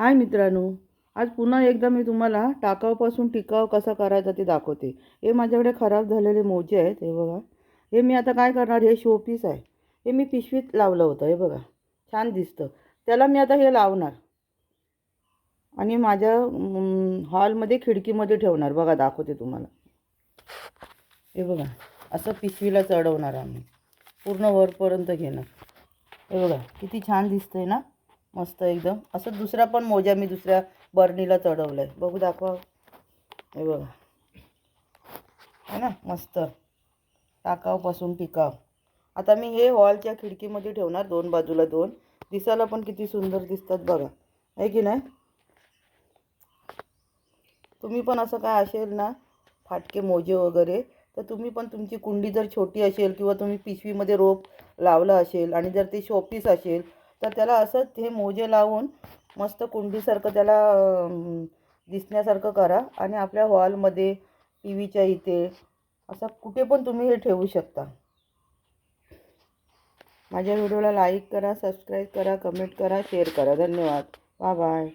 हाय मित्रांनो आज पुन्हा एकदा मी तुम्हाला टाकावपासून टिकाव कसा करायचा ते दाखवते. हे माझ्याकडे खराब झालेले मोजे आहेत हे बघा. हे मी आता काय करणार हे शोपीस आहे. हे मी पिशवीत लावलं होतं हे बघा. छान दिसतं. त्याला मी आता हे लावणार. आणि माझ्या हॉलमध्ये खिडकीमध्ये ठेवणार. बघा दाखवते तुम्हाला. हे बघा असं पिशवीला चढवणार आम्ही. पूर्ण वरपर्यंत घेणार. हे बघा किती छान दिसतंय ना? मस्त एकदम. असं दुसरा पण मोजा मी दुसऱ्या बर्नीला चढवलं आहे बघू दाखवा. हे बघा. है ना? मस्त. टाकावपासून टिकाव. आता मी हे हॉलच्या खिडकीमध्ये ठेवणार दोन बाजूला दोन. दिसायला पण किती सुंदर दिसतात बघा. आहे की नाही? तुम्ही पण असं काय असेल ना फाटके मोजे वगैरे तर तुम्ही पण तुमची कुंडी जर छोटी असेल किंवा तुम्ही पिशवीमध्ये रोप लावलं असेल आणि जर ते शोपीस असेल तर त्याला असं हे मोजे लावून मस्त कुंडीसारखं त्याला दिसण्यासारखं करा. आणि आपल्या हॉलमध्ये टी व्हीच्या इथे असं कुठे पण तुम्ही हे ठेवू शकता. माझ्या व्हिडिओला लाईक करा सबस्क्राईब करा कमेंट करा शेअर करा. धन्यवाद. Bye bye.